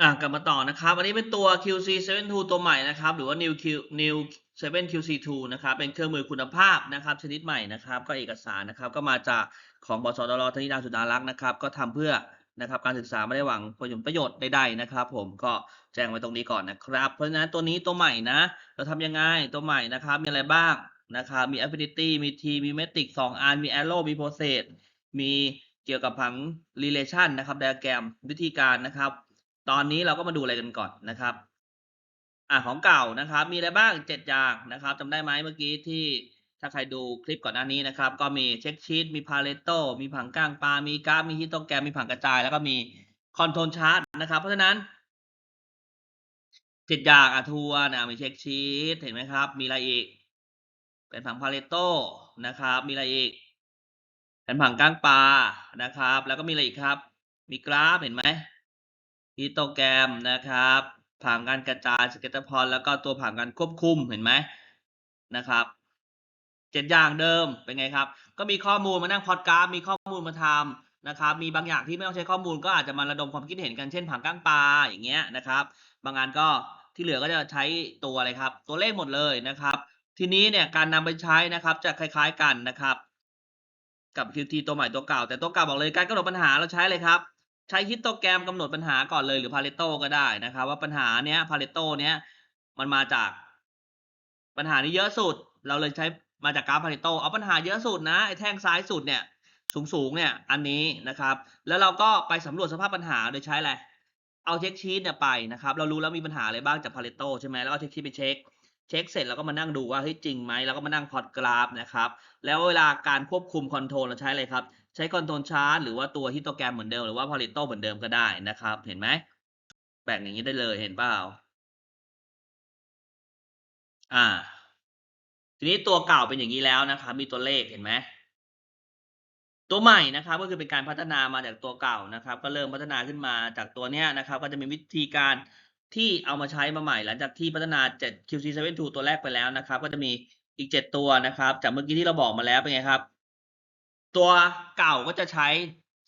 อะกลับมาต่อนะครับ อันนี้เป็นตัว QC72 ตัวใหม่นะครับ หรือว่า New Q New 7 QC2 นะครับ เป็นเครื่องมือคุณภาพนะครับ ชนิดใหม่นะครับ ก็เอกสารนะครับ ก็มาจากของบสดรธนิดาสุดารักษ์นะครับ ก็ทำเพื่อนะครับการศึกษาไม่ได้หวังผลประโยชน์ใดๆนะครับ ผมก็แจ้งไว้ตรงนี้ก่อนนะครับ เพราะฉะนั้นตัวนี้ตัวใหม่นะ เราทำยังไงตัวใหม่นะครับ มีอะไรบ้างนะครับ มี affinity มี T มี metric 2อัน มี arrow มี process มีเกี่ยวกับผัง relation นะครับ diagram วิธีการนะครับ ตอนนี้เราก็มาดูอะไรกันก่อนนะครับ อ่าของเก่านะครับ มีอะไรบ้างเจ็ดอย่างนะครับจำได้ไหมเมื่อกี้ที่ถ้าใครดูคลิปก่อนหน้านี้นะครับ ก็มีเช็คชีตมีพาเลตโตมีผังกลางปลา มีกราฟมีฮิตโตแกรมมีผังกระจาย แล้วก็มีคอนโทรลชาร์ตนะครับ เพราะฉะนั้นเจ็ดอย่างอะทัวร์นะมีเช็คชีตเห็นไหมครับ มีอะไรอีก เป็นผังพาเลตโตนะครับ มีอะไรอีกเป็นผังกลางปลานะครับ แล้วก็มีอะไรอีกครับ มีกราฟเห็นไหม ฮิโตแกรมนะครับผังการกระจายสเก็ตพอยแล้วก็ตัวผังการควบคุมเห็นไหมนะครับเจ็ดอย่างเดิมเป็นไงครับ ก็มีข้อมูลมานั่งพอดกราฟมีข้อมูลมาทำนะครับ มีบางอย่างที่ไม่ต้องใช้ข้อมูลก็อาจจะมาระดมความคิดเห็นกันเช่นผังก้างปลาอย่างเงี้ยนะครับ บางงานก็ที่เหลือก็จะใช้ตัวอะไรครับ ตัวเลขหมดเลยนะครับ ทีนี้เนี่ยการนำไปใช้นะครับจะคล้าย ๆกันนะครับ กับ QT ตัวใหม่ตัวเก่า แต่ตัวเก่าบอกเลยการกำหนดปัญหาเราใช้เลยครับ ใช้ฮิตโตแกรมกำหนดปัญหาก่อนเลยหรือพาเลโตก็ได้นะครับ ว่าปัญหาเนี้ยพาเลโตเนี้ยมันมาจากปัญหานี้เยอะสุด เราเลยใช้มาจากกราฟพาเลโตเอาปัญหาเยอะสุดนะไอ้แท่งซ้ายสุดเนี่ยสูงสูงเนี่ยอันนี้นะครับ แล้วเราก็ไปสำรวจสภาพปัญหาโดยใช้อะไรเอาเช็คชีตเนี่ยไปนะครับ เรารู้แล้วมีปัญหาอะไรบ้างจากพาเลโตใช่ไหมแล้วก็เช็คชีตไปเช็คเช็คเสร็จแล้วก็มานั่งดูว่าเฮ้ยจริงไหมแล้วก็มานั่งพอร์ตกราฟนะครับ แล้วเวลาการควบคุมคอนโทรลเราใช้อะไรครับ ช้คอนโทรลชาร์ตหรือว่าตัวฮิตโตแกรมเหมือนเดิมหรือว่าพาเลโตเหมือนเดิมก็ได้นะครับ เห็นไหมแบ่งอย่างนี้ได้เลยเห็นเปล่าอ่า ทีนี้ตัวเก่าเป็นอย่างนี้แล้วนะครับ มีตัวเลขเห็นไหมตัวใหม่นะครับ ก็คือเป็นการพัฒนามาจากตัวเก่านะครับ ก็เริ่มพัฒนาขึ้นมาจากตัวเนี้ยนะครับ ก็จะมีวิธีการที่เอามาใช้มาใหม่ หลังจากที่พัฒนา7 QC72 ตัวแรกไปแล้วนะครับ ก็จะมีอีก 7 ตัวนะครับ จากเมื่อกี้ที่เราบอกมาแล้วเป็นไงครับ ตัวเก่าก็จะใช้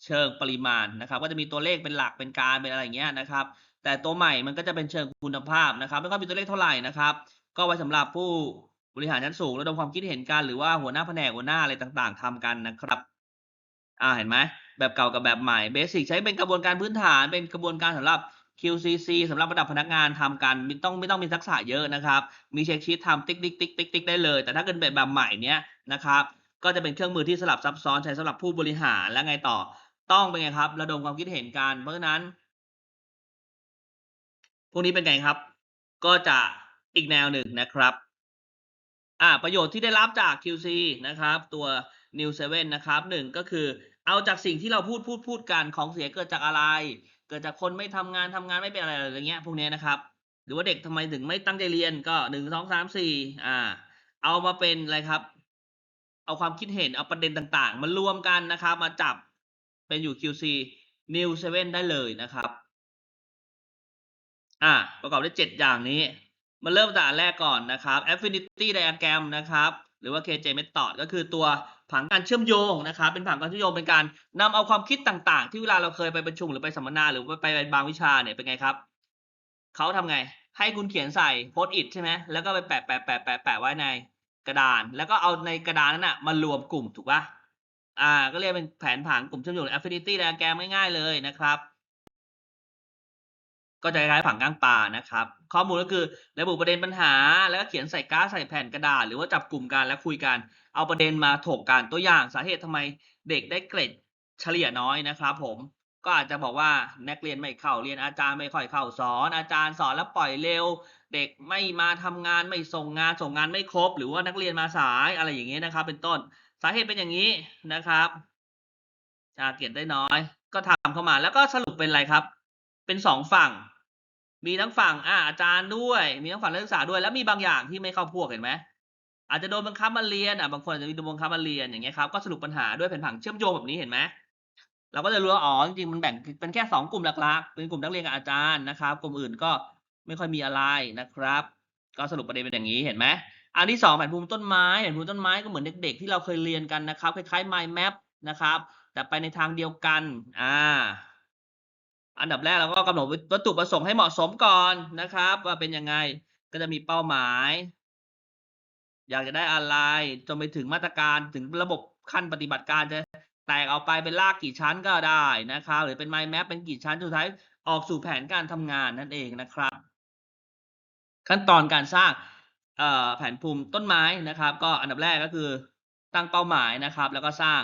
เชิงปริมาณนะครับ ก็จะมีตัวเลขเป็นหลักเป็นการเป็นอะไรอย่างเงี้ยนะครับ แต่ตัวใหม่มันก็จะเป็นเชิงคุณภาพนะครับ ไม่ค่อยมีตัวเลขเท่าไหร่นะครับ ก็ไว้สำหรับผู้บริหารชั้นสูงระดมความคิดเห็นกันหรือว่าหัวหน้าแผนกหัวหน้าอะไรต่างๆทำกันนะครับ อ่าเห็นไหมแบบเก่ากับแบบใหม่เบสิกใช้เป็นกระบวนการพื้นฐานเป็นกระบวนการสำหรับ QCC สำหรับระดับพนักงานทำกันไม่ต้องไม่ต้องมีทักษะเยอะนะครับ มีเช็คชีตทำติ๊กติ๊กติ๊กติ๊กติ๊กได้เลย แต่ถ้าเกิดแบบแบบใหม่เนี้ยนะครับ ก็จะเป็นเครื่องมือที่สลับซับซ้อนใช้สำหรับผู้บริหารและไงต่อ ต้องเป็นไงครับ ระดมความคิดเห็นกันเพราะฉะนั้น พวกนี้เป็นไงครับ ก็จะอีกแนวหนึ่งนะครับอ่าประโยชน์ที่ได้รับจาก QC นะครับ ตัว New 7นะครับหนึ่งก็คือเอาจากสิ่งที่เราพูดพูดพูดกันของเสียเกิดจากอะไร เกิดจากคนไม่ทำงานทำงานไม่เป็นอะไรอะไรเงี้ยพวกนี้นะครับ หรือว่าเด็กทำไมถึงไม่ตั้งใจเรียนก็หนึ่งสองสามสี่อ่า เอามาเป็นอะไรครับ เอาความคิดเห็นเอาประเด็นต่างๆ มารวมกันนะครับ มาจับเป็นอยู่ QC New 7 ได้เลยนะครับ อ่าประกอบด้วยเจ็ดอย่างนี้ มาเริ่มจากอันแรกก่อนนะครับ Affinity Diagram นะครับ หรือว่า KJ Method ก็คือตัวผังการเชื่อมโยงนะครับ เป็นผังการเชื่อมโยงเป็นการนำเอาความคิดต่างๆ ที่เวลาเราเคยไปประชุมหรือไปสัมมนาหรือไปไปบางวิชาเนี่ยเป็นไงครับเขาทำไง ให้คุณเขียนใส่โพสต์อิทใช่ไหมแล้วก็ไปแปะแปะแปะแปะแปะไว้ใน กระดาน แล้วก็เอาในกระดานนั้นนะมารวมกลุ่มถูกปะอ่า ก็เรียกเป็นแผนผังกลุ่มเชื่อมโยง Affinity Diagram ง่ายๆเลยนะครับ ก็จะคล้ายๆผังก้างปลานะครับ ข้อมูลก็คือระบุประเด็นปัญหา แล้วก็เขียนใส่กราใส่แผ่นกระดาษ หรือว่าจับกลุ่มกันแล้วคุยกัน เอาประเด็นมาถกกันตัวอย่างสาเหตุทำไมเด็กได้เกรดเฉลี่ยน้อยนะครับผม ก็อาจจะบอกว่านักเรียนไม่เข้าเรียนอาจารย์ไม่ค่อยเข้าสอน อาจารย์สอนแล้วปล่อยเร็ว เด็กไม่มาทำงานไม่ส่งงานส่งงานไม่ครบ หรือว่านักเรียนมาสายอะไรอย่างเงี้ยนะครับ เป็นต้นสาเหตุเป็นอย่างนี้นะครับอาเกรดได้น้อย ก็ทำเข้ามาแล้วก็สรุปเป็นอะไรครับ เป็นสองฝั่ง มีทั้งฝั่งอ่าอาจารย์ด้วย มีทั้งฝั่งนักศึกษาด้วย แล้วมีบางอย่างที่ไม่เข้าพวกเห็นไหมอาจจะโดนบังคับมาเรียนอะบางคนอาจจะโดนบังคับมาเรียนอย่างเงี้ยครับก็สรุปปัญหาด้วยแผนผังเชื่อมโยงแบบนี้เห็นไหม เราก็จะรู้ว่าอ๋อจริงๆมันแบ่งเป็นแค่สองกลุ่มหลักๆ เป็นกลุ่มนักเรียนกับอาจารย์นะครับ กลุ่มอื่นก็ไม่ค่อยมีอะไรนะครับ ก็สรุปประเด็นเป็นอย่างนี้เห็นไหมอันที่สองแผนภูมิต้นไม้แผนภูมิต้นไม้ก็เหมือนเด็ก ๆ ที่เราเคยเรียนกันนะครับคล้ายๆ mind map นะครับ แต่ไปในทางเดียวกันอ่าอันดับแรกเราก็กำหนดวัตถุประสงค์ให้เหมาะสมก่อนนะครับ ว่าเป็นยังไงก็จะมีเป้าหมาย อยากจะได้อะไรจนไปถึงมาตรการถึงระบบขั้นปฏิบัติการจะ แตกออกไปเป็นรากกี่ชั้นก็ได้นะครับ หรือเป็น mind map เป็นกี่ชั้นสุดท้ายออกสู่แผนการทำงานนั่นเองนะครับ ขั้นตอนการสร้างแผนภูมิต้นไม้นะครับ ก็อันดับแรกก็คือตั้งเป้าหมายนะครับ แล้วก็สร้าง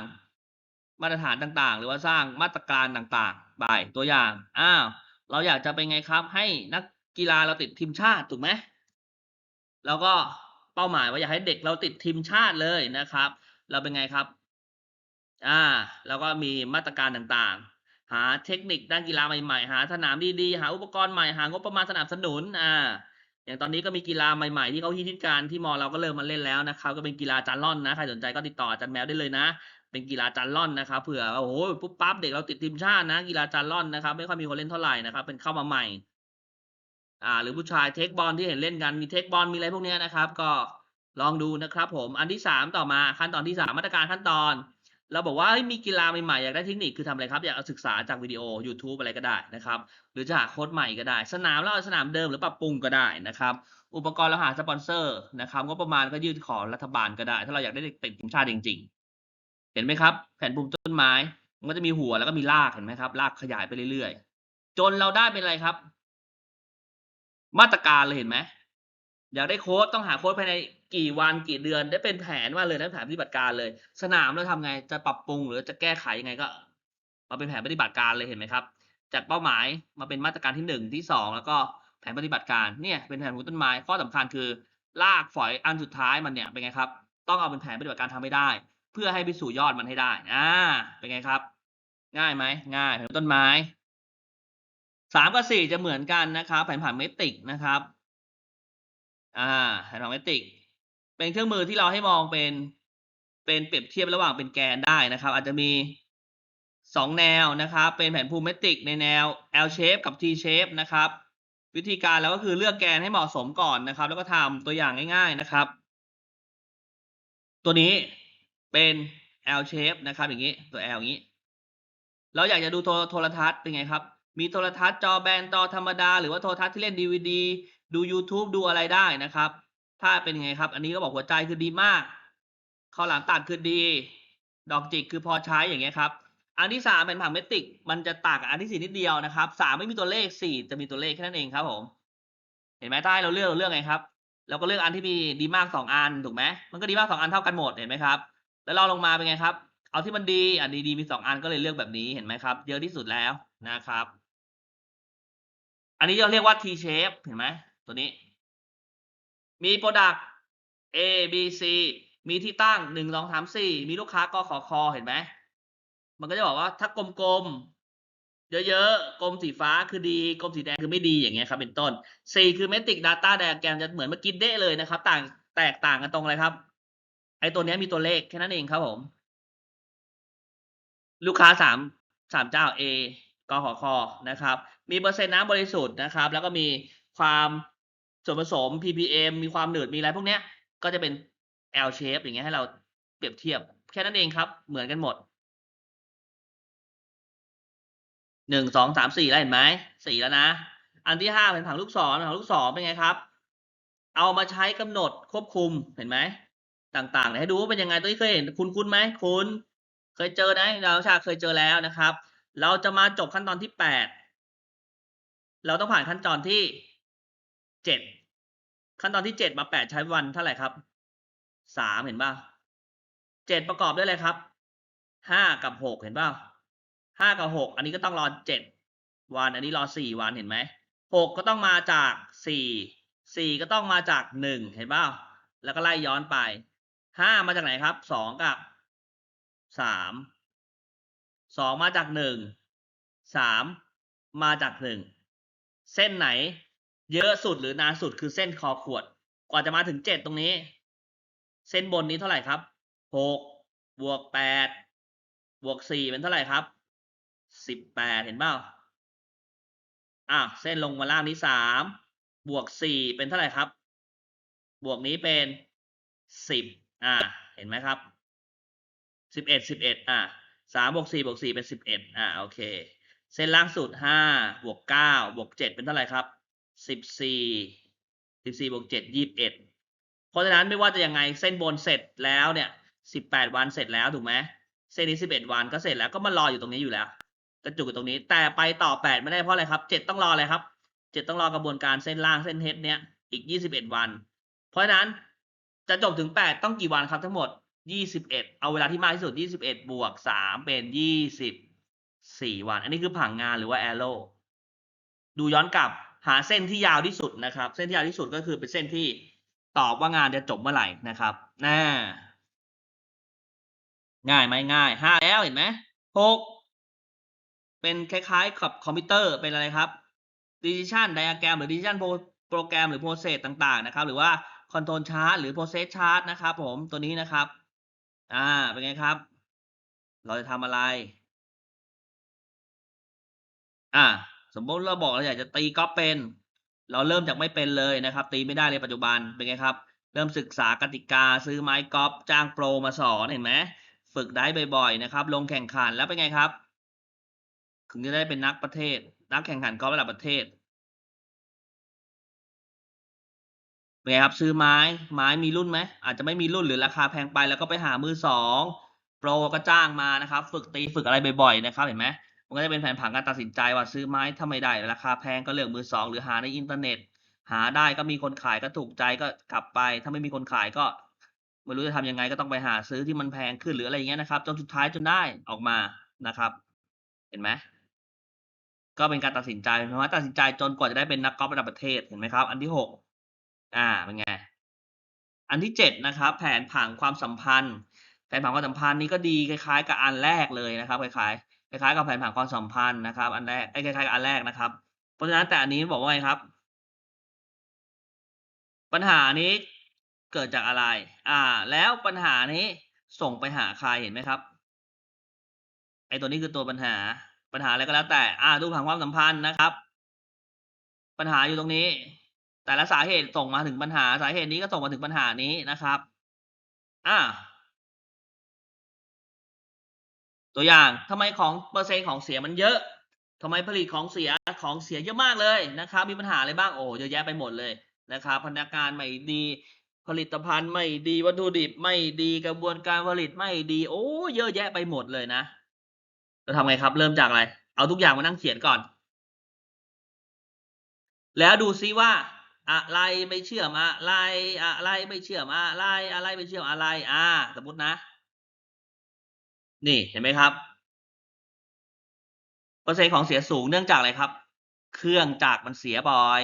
มาตรฐานต่างๆ หรือว่าสร้างมาตรการต่างๆไปตัวอย่างอ้าวเราอยากจะเป็นไงครับ ให้นักกีฬาเราติดทีมชาติถูกไหมแล้วก็เป้าหมายว่าอยากให้เด็กเราติดทีมชาติเลยนะครับ เราเป็นไงครับ อ่าแล้วก็มีมาตรการต่างๆ หาเทคนิคด้านกีฬาใหม่ๆ หาสนามดีๆ หาอุปกรณ์ใหม่ หางบประมาณสนับสนุน อ่า อย่างตอนนี้ก็มีกีฬาใหม่ๆ ที่เขาฮิตๆกันที่มอเราก็เริ่มมาเล่นแล้วนะครับ ก็เป็นกีฬาจานล่อนนะ ใครสนใจก็ติดต่อจารย์แมวได้เลยนะ เป็นกีฬาจานล่อนนะครับ เผื่อโอ้โห ปุ๊บปั๊บเด็กเราติดทีมชาตินะ กีฬาจานล่อนนะครับ ไม่ค่อยมีคนเล่นเท่าไหร่นะครับ เป็นเข้ามาใหม่ อ่า หรือผู้ชายเทคบอลที่เห็นเล่นกัน มีเทคบอล มีอะไรพวกนี้นะครับ ก็ลองดูนะครับ ผม อันที่สามต่อมาขั้นตอนที่สามมาตรการขั้นตอน เราบอกว่ามีกีฬาใหม่ๆอยากได้เทคนิคคือทำอะไรครับ อยากเอาศึกษาจากวิดีโอ YouTube อะไรก็ได้นะครับ หรือจะหาโค้ดใหม่ก็ได้ สนามเราเอาสนามเดิมหรือปรับปรุงก็ได้นะครับ อุปกรณ์เราหาสปอนเซอร์นะครับงบประมาณก็ยื่นขอรัฐบาลก็ได้ ถ้าเราอยากได้เด็กติดทีมชาติจริง ๆ เห็นไหมครับ แผนภูมิต้นไม้ มันก็จะมีหัวแล้วก็มีรากเห็นไหมครับรากขยายไปเรื่อยๆ จนเราได้เป็นอะไรครับ มาตรการเลยเห็นไหมอยากได้โค้ดต้องหาโค้ดภายใน กี่วันกี่เดือนได้เป็นแผนว่าเลยนะแผนปฏิบัติการเลย สนามเราทำไงจะปรับปรุงหรือจะแก้ไขยังไงก็ มาเป็นแผนปฏิบัติการเลยเห็นไหมครับ จากเป้าหมายมาเป็นมาตรการที่หนึ่งที่สองแล้วก็แผนปฏิบัติการเนี่ยเป็นแผนปลูกต้นไม้ข้อสำคัญคือรากฝอยอันสุดท้ายมันเนี่ยเป็นไงครับ ต้องเอาเป็นแผนปฏิบัติการทำให้ได้ เพื่อให้ไปสู่ยอดมันให้ได้อ่าเป็นไงครับ ง่ายไหมง่ายแผนต้นไม้สามกับสี่จะเหมือนกันนะครับแผนผังเมตริกนะครับ อ่าแผนผังเมตริก เป็นเครื่องมือที่เราให้มองเป็นเป็นเปรียบเทียบระหว่างเป็นแกนได้นะครับ อาจจะมีสองแนวนะครับ เป็นแผนภูมิเมตริกในแนว L shape กับ T shape นะครับ วิธีการเราก็คือเลือกแกนให้เหมาะสมก่อนนะครับ แล้วก็ทำตัวอย่างง่ายๆนะครับ ตัวนี้เป็น L shape นะครับ อย่างนี้ตัว L อย่างนี้ เราอยากจะดูโทรทัศน์เป็นไงครับ มีโทรทัศน์จอแบนจอธรรมดา หรือว่าโทรทัศน์ที่เล่นดีวดีดู YouTube ดูอะไรได้นะครับ ถ้าเป็นยังไงครับ อันนี้ก็บอกหัวใจคือดีมากข้าวหลามตัดคือดี ดอกจิกคือพอใช้อย่างเงี้ยครับ อันที่สามเป็นผังเมติก มันจะต่างกับอันที่สี่นิดเดียวนะครับสามไม่มีตัวเลขสี่จะมีตัวเลขแค่นั้นเองครับผม เห็นไหมถ้าให้เราเลือกเราเลือกไงครับเราก็เลือกอันที่มีดีมากสองอันถูกไหมมันก็ดีมากสองอันเท่ากันหมดเห็นไหมครับ แล้วเราลงมาเป็นไงครับ เอาที่มันดีอันดีดีมีสองอันก็เลยเลือกแบบนี้เห็นไหมครับ เยอะที่สุดแล้วนะครับ อันนี้เราเรียกว่า T shape เห็นไหมตัวนี้ มี Product A B C มีที่ตั้งหนึ่งสองสามสี่มีลูกค้ากขอคอเห็นไหม มันก็จะบอกว่าถ้ากลมๆ เยอะๆ กลมสีฟ้าคือดี กลมสีแดงคือไม่ดีอย่างเงี้ยครับเป็นต้น C คือ Metric Data Diagram จะเหมือนเมื่อกี้เด้เลยนะครับ ต่างแตกต่างกันตรงอะไรครับ ไอตัวนี้มีตัวเลขแค่นั้นเองครับผม ลูกค้าสามสามเจ้า A กขอคอนะครับ มีเปอร์เซ็นต์น้ำบริสุทธิ์นะครับ แล้วก็มีความ ส่วนผสม ppm มีความหนืดมีอะไรพวกเนี้ย ก็จะเป็น L shape อย่างเงี้ยให้เราเปรียบเทียบ แค่นั้นเองครับ เหมือนกันหมดหนึ่งสองสามสี่แล้วเห็นไหมสี่แล้วนะ อันที่ห้าเป็นผังลูกศรผังลูกศรเป็นไงครับ เอามาใช้กำหนดควบคุมเห็นไหมต่างๆให้ดูว่าเป็นยังไงตัวนี้เคยเห็นคุณคุณไหมคุณเคยเจอนะเราชาเคยเจอแล้วนะครับ เราจะมาจบขั้นตอนที่แปดเราต้องผ่านขั้นตอนที่ เจ็ดขั้นตอนที่เจ็ดมาแปดใช้วันเท่าไหร่ครับสามเห็นป่ะเจ็ดประกอบด้วยอะไรครับห้ากับหกเห็นป่ะห้ากับหกอันนี้ก็ต้องรอเจ็ดวันอันนี้รอสี่วันเห็นไหมหกก็ต้องมาจากสี่สี่ก็ต้องมาจากหนึ่งเห็นป่ะแล้วก็ไล่ย้อนไปห้ามาจากไหนครับสองกับสามสองมาจากหนึ่งสามมาจากหนึ่งเส้นไหน เยอะสุดหรือนานสุดคือเส้นคอขวด กว่าจะมาถึงเจ็ดตรงนี้ เส้นบนนี้เท่าไหร่ครับหกบวกแปดบวกสี่เป็นเท่าไหร่ครับสิบแปดเห็นเปล่าอะเส้นลงมาล่างนี้สามบวกสี่เป็นเท่าไหร่ครับ บวกนี้เป็นสิบอ่าเห็นไหมครับสิบเอ็ดสิบเอ็ดอ่าสามบวกสี่บวกสี่เป็นสิบเอ็ดอ่าโอเค เส้นล่างสุดห้าบวกเก้าบวกเจ็ดเป็นเท่าไหร่ครับ สิบสี่สิบสี่บวกเจ็ดยี่สิบเอ็ดเพราะฉะนั้นไม่ว่าจะยังไงเส้นบนเสร็จแล้วเนี่ยสิบแปดวันเสร็จแล้วถูกไหมเส้นนี้สิบเอ็ดวันก็เสร็จแล้วก็มารออยู่ตรงนี้อยู่แล้วกระจุกอยู่ตรงนี้ แต่ไปต่อแปดไม่ได้เพราะอะไรครับเจ็ดต้องรออะไรครับเจ็ดต้องรอกระบวนการเส้นล่างเส้นเฮดเนี้ยอีกยี่สิบเอ็ดวัน เพราะฉะนั้นจะจบถึงแปดต้องกี่วันครับทั้งหมดยี่สิบเอ็ดเอาเวลาที่มากที่สุดยี่สิบเอ็ดบวกสามเป็นยี่สิบสี่วัน อันนี้คือผังงานหรือว่า arrow ดูย้อนกลับ หาเส้นที่ยาวที่สุดนะครับ เส้นที่ยาวที่สุดก็คือเป็นเส้นที่ตอบว่างานจะจบเมื่อไหร่นะครับน่าง่ายไหมง่ายห้าแล้วเห็นไหมหกเป็นคล้ายๆกับคอมพิวเตอร์เป็นอะไรครับ decision diagram หรือ decision โปรแกรมหรือ process ต่างๆนะครับ หรือว่า control chart หรือ process chart นะครับ ผมตัวนี้นะครับ อ่าเป็นไงครับ เราจะทำอะไร อ่า มมติเราบอกเราอยากจะตีกอล์ฟเป็น เราเริ่มจากไม่เป็นเลยนะครับ ตีไม่ได้เลยปัจจุบันเป็นไงครับ เริ่มศึกษากติกาซื้อไม้กอล์ฟจ้างโปรมาสอนเห็นไหมฝึกได้บ่อยๆนะครับ ลงแข่งขันแล้วเป็นไงครับถึงจะได้เป็นนักประเทศ นักแข่งขันกอล์ฟระดับประเทศเป็นไงครับซื้อไม้ไม้มีรุ่นไหมอาจจะไม่มีรุ่นหรือราคาแพงไปแล้วก็ไปหามือสองโปรก็จ้างมานะครับ ฝึกตีฝึกอะไรบ่อยๆนะครับเห็นไหม มันก็จะเป็นแผนผังการตัดสินใจว่าซื้อไม้ถ้าไม่ได้ราคาแพงก็เลือกมือสองหรือหาในอินเทอร์เน็ต หาได้ก็มีคนขายก็ถูกใจก็กลับไป ถ้าไม่มีคนขายก็ไม่รู้จะทำยังไงก็ต้องไปหาซื้อที่มันแพงขึ้นหรืออะไรอย่างเงี้ยนะครับ จนสุดท้ายจนได้ออกมานะครับ เห็นไหมก็เป็นการตัดสินใจเพราะว่าตัดสินใจจนกว่าจะได้เป็นนักกอล์ฟระดับประเทศเห็นไหมครับ อันที่หกอ่าเป็นไงอันที่เจ็ดนะครับแผนผังความสัมพันธ์แผนผังความสัมพันธ์นี้ก็ดีคล้าย ๆ กับอันแรกเลยนะครับคล้ายๆ คล้ายๆกับแผนผังความสัมพันธ์นะครับ อันแรกไอ้คล้ายๆกับอันแรกนะครับ เพราะฉะนั้นแต่อันนี้บอกว่าไงครับ ปัญหานี้เกิดจากอะไร อ่า แล้วปัญหานี้ส่งไปหาใครเห็นไหมครับ ไอ้ตัวนี้คือตัวปัญหา ปัญหาอะไรก็แล้วแต่ อ่า ดูผังความสัมพันธ์นะครับ ปัญหาอยู่ตรงนี้ แต่ละสาเหตุส่งมาถึงปัญหา สาเหตุนี้ก็ส่งมาถึงปัญหานี้นะครับ อ่า ตัวอย่างทำไมของเปอร์เซ็นต์ของเสียมันเยอะทำไมผลิตของเสียของเสียเยอะมากเลยนะครับ มีปัญหาอะไรบ้างโอ้เยอะแยะไปหมดเลยนะครับพนักงานไม่ดีผลิตภัณฑ์ไม่ดีวัตถุดิบไม่ดีกระบวนการผลิตไม่ดี โอ้เยอะแยะไปหมดเลยนะจะทำไงครับ เริ่มจากอะไร เอาทุกอย่างมานั่งเขียนก่อน แล้วดูซิว่า อะไรไม่เชื่อมอะไรอะไรไม่เชื่อมอะไรอะไรไม่เชื่อมอะไร อ่า สมมตินะ นี่เห็นไหมครับ เปอร์เซ็นต์ของเสียสูงเนื่องจากอะไรครับ เครื่องจักรมันเสียบ่อย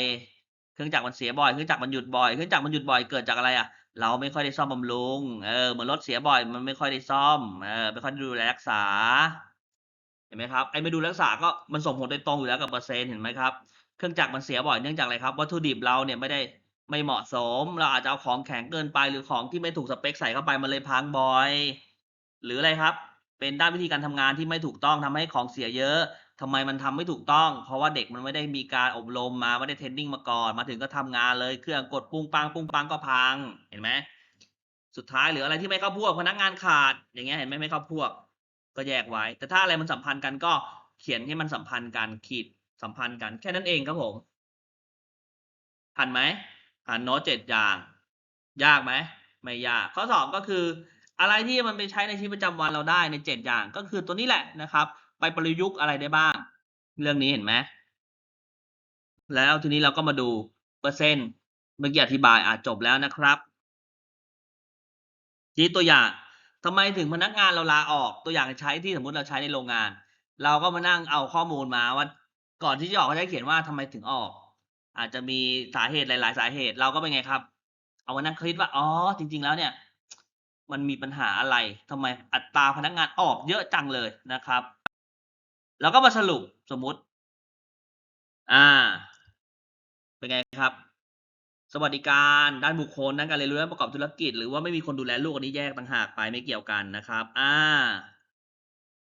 เครื่องจักรมันเสียบ่อย เครื่องจักรมันหยุดบ่อย เครื่องจักรมันหยุดบ่อย เกิดจากอะไรอะ เราไม่ค่อยได้ซ่อมบำรุง เออ เหมือนรถเสียบ่อย มันไม่ค่อยได้ซ่อม เออ ไม่ค่อยด้ดูแลรักษา เห็นไหมครับ ไอ้ไม่ดูแลรักษา ก็มันส่งผลโดยตรงอยู่แล้วกับเปอร์เซ็นต์เห็นไหมครับ เครื่องจักรมันเสียบ่อย เนื่องจากอะไรครับ วัตถุดิบเราเนี่ยไม่ได้ไม่เหมาะสม เราอาจจะเอาของแข็งเกินไป หรือของที่ไม่ถูกสเปคใส่เข้าไป มันเลยพังบ่อย หรืออะไรครับ เป็นด้านวิธีการทำงานที่ไม่ถูกต้องทำให้ของเสียเยอะทำไมมันทำไม่ถูกต้อง เพราะว่าเด็กมันไม่ได้มีการอบรมมาไม่ได้เทรนนิ่งมาก่อน มาถึงก็ทำงานเลยเครื่องกดปุ้งปังปุ้งปังก็พัง เห็นไหมสุดท้ายหรืออะไรที่ไม่เข้าพวกพนักงานขาด อย่างเงี้ยเห็นไหมไม่เข้าพวก ก็แยกไว้ แต่ถ้าอะไรมันสัมพันธ์กันก็เขียนให้มันสัมพันธ์กันขีดสัมพันธ์กันแค่นั้นเองครับผมผ่านไหมผ่านโน้ตเจ็ดอย่าง ยากไหมไม่ยาก ข้อสอบก็คือ อะไรที่มันไปใช้ในชีวิตประจำวันเราได้ในเจ็ดอย่างก็คือตัวนี้แหละนะครับ ไปประยุกต์อะไรได้บ้าง เรื่องนี้เห็นไหมแล้วทีนี้เราก็มาดูเปอร์เซ็นต์เมื่อกี้อธิบายอาจจบแล้วนะครับทีนี้ตัวอย่างทำไมถึงพนักงานเราลาออกตัวอย่างใช้ที่สมมุติเราใช้ในโรงงาน เราก็มานั่งเอาข้อมูลมาว่าก่อนที่จะออกเขาจะเขียนว่าทำไมถึงออก อาจจะมีสาเหตุหลาย ๆ สาเหตุเราก็เป็นไงครับ เอามานั่งคิดว่าอ๋อจริง ๆ แล้วเนี่ย มันมีปัญหาอะไรทำไมอัตราพนักงานออกเยอะจังเลยนะครับ แล้วก็มาสรุปสมมุติ อ่า เป็นไงครับ สวัสดิการด้านบุคคลด้านการเรียนรู้ด้านประกอบธุรกิจ หรือว่าไม่มีคนดูแลลูกอันนี้แยกต่างหากไปไม่เกี่ยวกันนะครับ อ่า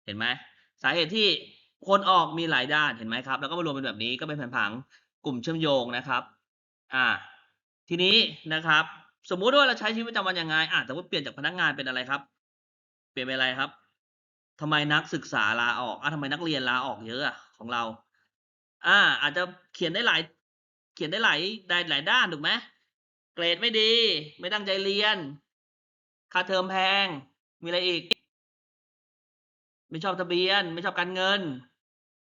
เห็นไหมสาเหตุที่คนออกมีหลายด้านเห็นไหมครับ แล้วก็มารวมเป็นแบบนี้ก็เป็นแผนผังกลุ่มเชื่อมโยงนะครับ อ่า ทีนี้นะครับ สมมุติว่าเราใช้ชีวิตประจำวันยังไงอะแต่ว่าเปลี่ยนจากพนักงานเป็นอะไรครับ เปลี่ยนเป็นอะไรครับทำไมนักศึกษาลาออกอะทำไมนักเรียนลาออกเยอะอะของเรา อ่า อาจจะเขียนได้หลาย เขียนได้หลายได้หลายด้านถูกไหมเกรดไม่ดี ไม่ตั้งใจเรียน ค่าเทอมแพง มีอะไรอีก ไม่ชอบทะเบียน ไม่ชอบการเงิน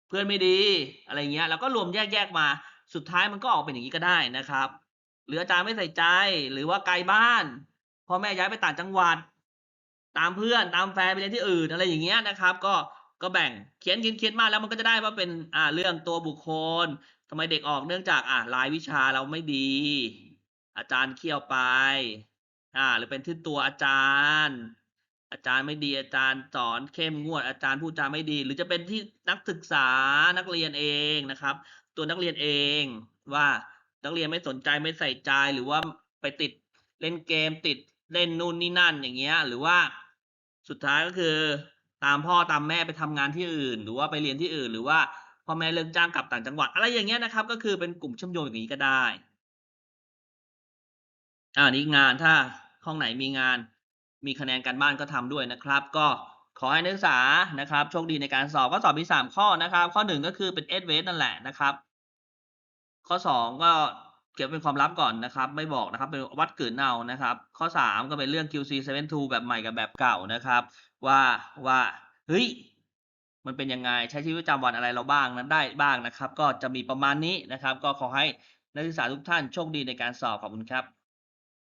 เพื่อนไม่ดี อะไรเงี้ย แล้วก็รวมแยกๆมา สุดท้ายมันก็ออกเป็นอย่างนี้ก็ได้นะครับ หรืออาจารย์ไม่ใส่ใจ หรือว่าไกลบ้านพ่อแม่ย้ายไปต่างจังหวัด ตามเพื่อนตามแฟนไปเรียนที่อื่นอะไรอย่างเงี้ยนะครับ ก็ก็แบ่งเขียนเขียนเขียนมาแล้วมันก็จะได้ว่าเป็นอ่าเรื่องตัวบุคคลทำไมเด็กออกเนื่องจากอ่ารายวิชาเราไม่ดี อาจารย์เคี่ยวไป อ่า หรือเป็นที่ตัวอาจารย์ อาจารย์ไม่ดีอาจารย์สอนเข้มงวดอาจารย์พูดจาไม่ดี หรือจะเป็นที่นักศึกษานักเรียนเองนะครับ ตัวนักเรียนเองว่า นักเรียนไม่สนใจไม่ใส่ใจหรือว่าไปติดเล่นเกมติดเล่นนู่นนี่นั่นอย่างเงี้ย หรือว่าสุดท้ายก็คือตามพ่อตามแม่ไปทำงานที่อื่น หรือว่าไปเรียนที่อื่น หรือว่าพ่อแม่เลิกจ้างกลับต่างจังหวัด อะไรอย่างเงี้ยนะครับ ก็คือเป็นกลุ่มเชื่อมโยงอย่างนี้ก็ได้อ่านี่งานถ้าห้องไหนมีงาน มีคะแนนการบ้านก็ทำด้วยนะครับ ก็ขอให้นักศึกษานะครับโชคดีในการสอบก็สอบมีสามข้อนะครับ ข้อหนึ่งก็คือเป็นเอสเวนั่นแหละนะครับ ข้อสองก็เก็บเป็นความลับก่อนนะครับ ไม่บอกนะครับเป็นวัดเกิดเอานะครับ ข้อสามก็เป็นเรื่อง QC 72แบบใหม่กับแบบเก่านะครับ ว่าว่าเฮ้ยมันเป็นยังไงใช้ชีวิตประจำวันอะไรเราบ้างนั้นได้บ้างนะครับ ก็จะมีประมาณนี้นะครับ ก็ขอให้นักศึกษาทุกท่านโชคดีในการสอบขอบคุณครับ